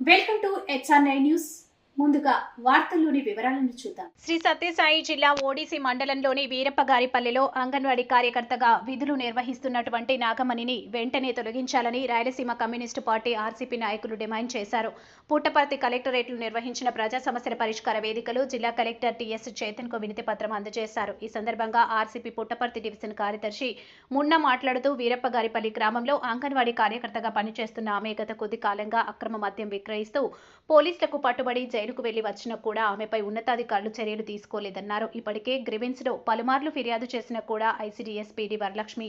welcome to HR nine news ముందుగా వార్తల్లోని వివరాలను చూద్దాం. శ్రీ సత్యసాయి జిల్లా ఓడిసి మండలంలోని వీరప్పగారిపల్లెలో అంగన్వాడీ కార్యకర్తగా విధులు నిర్వహిస్తున్నటువంటి నాగమణిని వెంటనే తొలగించాలని రాయలసీమ కమ్యూనిస్టు పార్టీ ఆర్సీపీ నాయకులు డిమాండ్ చేశారు. పుట్టపర్తి కలెక్టరేట్లు నిర్వహించిన ప్రజా సమస్యల పరిష్కార వేదికలు జిల్లా కలెక్టర్ టిఎస్ చేతన్కు వినతి పత్రం అందజేశారు. ఈ సందర్భంగా ఆర్సీపీ పుట్టపర్తి డివిజన్ కార్యదర్శి మున్న మాట్లాడుతూ వీరప్పగారిపల్లి గ్రామంలో అంగన్వాడీ కార్యకర్తగా పనిచేస్తున్న ఆమె గత కొద్ది కాలంగా అక్రమ మద్యం విక్రయిస్తూ పోలీసులకు పట్టుబడి జైలుకు వెళ్ళి వచ్చినా కూడా ఆమెపై ఉన్నతాధికారులు చర్యలు తీసుకోలేదన్నారు. ఇప్పటికే గ్రివెన్స్లో పలుమార్లు ఫిర్యాదు చేసినా కూడా ఐసీడీఎస్పీడీ వరలక్ష్మి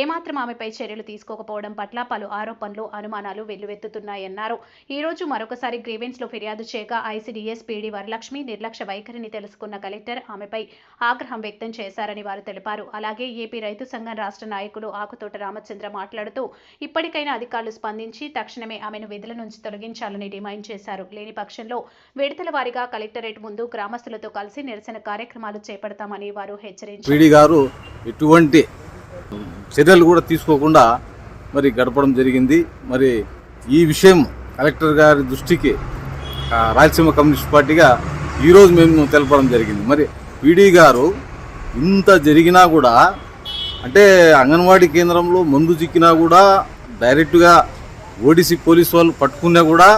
ఏమాత్రం ఆమెపై చర్యలు తీసుకోకపోవడం పట్ల పలు ఆరోపణలు అనుమానాలు వెల్లువెత్తుతున్నాయన్నారు. ఈ రోజు మరొకసారి గ్రీవెన్స్లో ఫిర్యాదు చేయగా ఐసీడీఎస్పీడీ వరలక్ష్మి నిర్లక్ష్య వైఖరిని తెలుసుకున్న కలెక్టర్ ఆమెపై ఆగ్రహం వ్యక్తం చేశారని వారు తెలిపారు. అలాగే ఏపీ రైతు సంఘం రాష్ట్ర నాయకులు ఆకుతోట రామచంద్ర మాట్లాడుతూ ఇప్పటికైనా అధికారులు స్పందించి తక్షణమే ఆమెను విధుల నుంచి తొలగించాలని డిమాండ్ చేశారు. లేని పక్షంలో విడతల వారీగా కలెక్టరేట్ ముందు గ్రామస్తులతో కలిసి నిరసన కార్యక్రమాలు చేపడతామని వారు హెచ్చరించారు. గారు ఎటువంటి చర్యలు కూడా తీసుకోకుండా మరి గడపడం జరిగింది. మరి ఈ విషయం కలెక్టర్ గారి దృష్టికి రాయలసీమ కమ్యూనిస్ట్ పార్టీగా ఈరోజు మేము తెలపడం జరిగింది. మరి పీడీ గారు ఇంత జరిగినా కూడా అంటే అంగన్వాడీ కేంద్రంలో మందు చిక్కినా కూడా డైరెక్ట్గా ఓడిసి పోలీస్ వాళ్ళు పట్టుకున్నా కూడా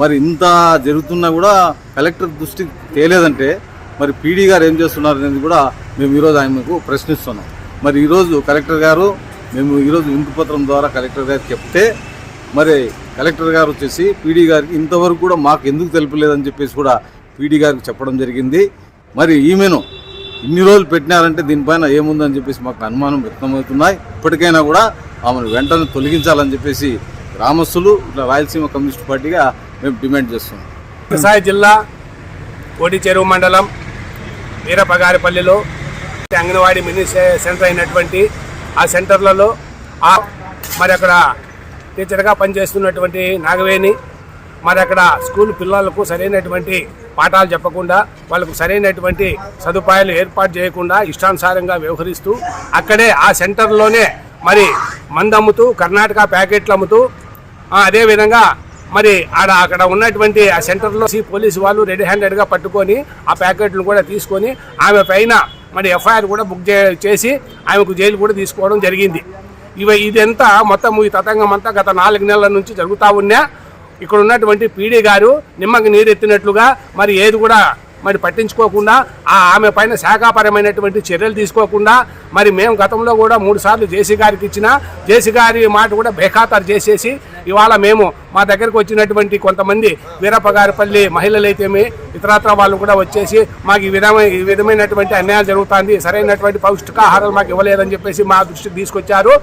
మరి ఇంత జరుగుతున్నా కూడా కలెక్టర్ దృష్టికి తేలేదంటే మరి పీడీ గారు ఏం చేస్తున్నారు అనేది కూడా మేము ఈరోజు ఆయనకు ప్రశ్నిస్తున్నాం. మరి ఈరోజు కలెక్టర్ గారు మేము ఈరోజు వింటుపత్రం ద్వారా కలెక్టర్ గారికి చెప్తే మరి కలెక్టర్ గారు వచ్చేసి పీడీ గారికి ఇంతవరకు కూడా మాకు ఎందుకు తెలిపలేదని చెప్పేసి కూడా పీడీ గారికి చెప్పడం జరిగింది. మరి ఈమెను ఇన్ని రోజులు పెట్టినారంటే దీనిపైన ఏముందని చెప్పేసి మాకు అనుమానం వ్యక్తమవుతున్నాయి. ఇప్పటికైనా కూడా ఆమెను వెంటనే తొలగించాలని చెప్పేసి గ్రామస్తులు ఇట్లా రాయలసీమ కమ్యూనిస్ట్ పార్టీగా మేము డిమాండ్ చేస్తున్నాం. వ్యవసాయ జిల్లా కోటి చెరువు మండలం వీరపగారిపల్లిలో అంగన్వాడీ మినీ సెంటర్ అయినటువంటి ఆ సెంటర్లలో ఆ మరి అక్కడ టీచర్గా పనిచేస్తున్నటువంటి నాగవేణి మరి అక్కడ స్కూల్ పిల్లలకు సరైనటువంటి పాఠాలు చెప్పకుండా వాళ్ళకు సరైనటువంటి సదుపాయాలు ఏర్పాటు చేయకుండా ఇష్టానుసారంగా వ్యవహరిస్తూ అక్కడే ఆ సెంటర్లోనే మరి మందమ్ముతూ కర్ణాటక ప్యాకెట్లు అమ్ముతూ అదేవిధంగా మరి ఆడ అక్కడ ఉన్నటువంటి ఆ సెంటర్లో సి పోలీసు వాళ్ళు రెడీ హ్యాండెడ్గా పట్టుకొని ఆ ప్యాకెట్లను కూడా తీసుకొని ఆమె పైన మరి ఎఫ్ఐఆర్ కూడా బుక్ చే చేసి ఆమెకు జైలు కూడా తీసుకోవడం జరిగింది. ఇవి ఇదంతా మొత్తం ఈ తతంగం అంతా గత నాలుగు నెలల నుంచి జరుగుతూ ఉన్నా ఇక్కడ ఉన్నటువంటి పీడీ గారు నిమ్మకి నీరెత్తినట్లుగా మరి ఏది కూడా మరి పట్టించుకోకుండా ఆ ఆమె పైన శాఖాపరమైనటువంటి చర్యలు తీసుకోకుండా మరి మేము గతంలో కూడా మూడు సార్లు జేసీ గారికి ఇచ్చిన జేసీ గారి మాట కూడా బేఖాతరు చేసేసి ఇవాళ మేము మా దగ్గరకు వచ్చినటువంటి కొంతమంది వీరప్పగారిపల్లి మహిళలైతేమి ఇతరత్ర వాళ్ళు కూడా వచ్చేసి మాకు ఈ విధమైన ఈ విధమైనటువంటి అన్యాయం జరుగుతుంది సరైనటువంటి పౌష్టికాహారాలు మాకు ఇవ్వలేదని చెప్పేసి మా దృష్టికి తీసుకొచ్చారు.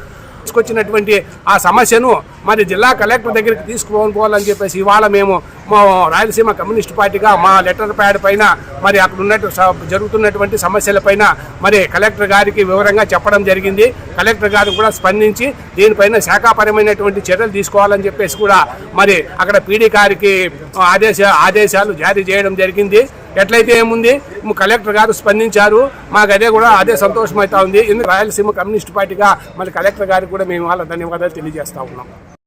తీసుకొచ్చినటువంటి ఆ సమస్యను మరి జిల్లా కలెక్టర్ దగ్గరికి తీసుకుని పోవాలని చెప్పేసి ఇవాళ మేము మా రాయలసీమ కమ్యూనిస్ట్ పార్టీగా మా లెటర్ ప్యాడ్ పైన మరి అక్కడ ఉన్నట్టు జరుగుతున్నటువంటి సమస్యలపైన మరి కలెక్టర్ గారికి వివరంగా చెప్పడం జరిగింది. కలెక్టర్ గారు కూడా స్పందించి దీనిపైన శాఖాపరమైనటువంటి చర్యలు తీసుకోవాలని చెప్పేసి కూడా మరి అక్కడ పీడీ గారికి ఆదేశ ఆదేశాలు జారీ చేయడం జరిగింది. ఎట్లయితే ఏముంది? కలెక్టర్ గారు స్పందించారు. మాకు అదే కూడా అదే సంతోషం అవుతా ఉంది. ఎందుకు రాయలసీమ కమ్యూనిస్ట్ పార్టీగా మళ్ళీ కలెక్టర్ గారికి కూడా మేము వాళ్ళ ధన్యవాదాలు తెలియజేస్తా ఉన్నాం.